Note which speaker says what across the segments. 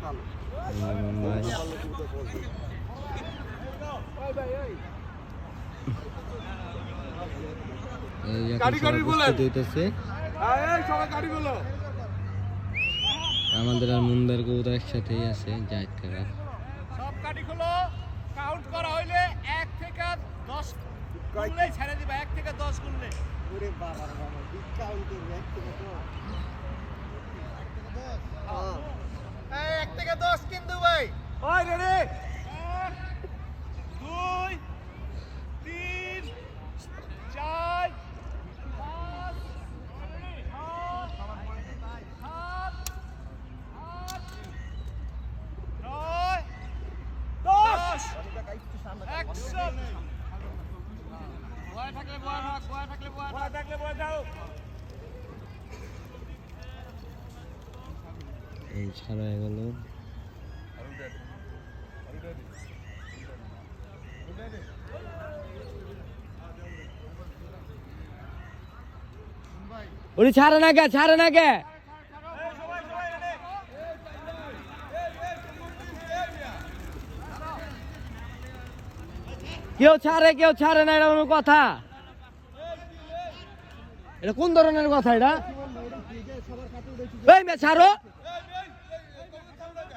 Speaker 1: আমাদের আর মুন্দার কবুতর একসাথে আছে জাহিদ কাকা
Speaker 2: সব গাড়িগুলো কাউন্ট করা হইলে এক থেকে দশ গুনলে ছেড়ে দিবা এক থেকে দশ গুনলে বাবা বাবা থেকে দশ কিন্তু ভাই হয় রে দুই তিন চার Action! Boy, tackle, boy, boy, tackle, boy, tackle, boy, tackle.
Speaker 1: এই ছাড়া হয়ে গেল
Speaker 3: ওরে ছাড়ে না কে ছাড়ে না কে কেউ ছাড়ে কেউ ছাড়ে না এটা কোনো কথা এটা কোন ধরনের কথা এটা ছাড়ো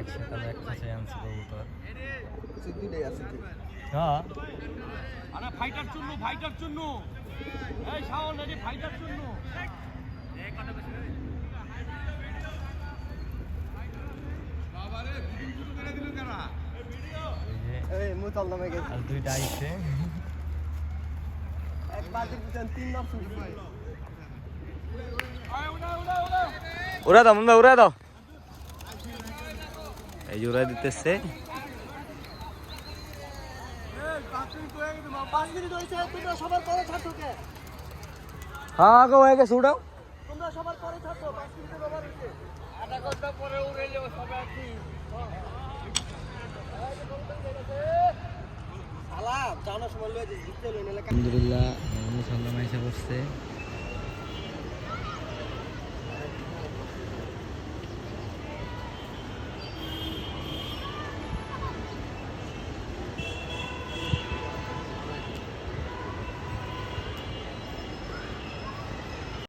Speaker 1: একশো টাকা একশো সে আনছি কবুতর হ্যাঁ
Speaker 2: আরে ফাইটার চুন্নু ফাইটার চুন্নু এই শাওন এই ফাইটার চুন্নু
Speaker 1: দুইটা আইছে এক বালতির পিছনে তিন দাও মুন্ডা দাও এই জোড়া দিতেছে
Speaker 3: হ্যাঁ গো হয়ে গেছে উঠাও তোমরা সবার পরে থাকো পাঁচ মিনিটের ওভার হচ্ছে আধা ঘন্টা পরে উড়ে যাবো সবাই
Speaker 4: আলহামদুলিল্লাহ
Speaker 1: মোহাম্মদ সাল্লাম আইসা করছে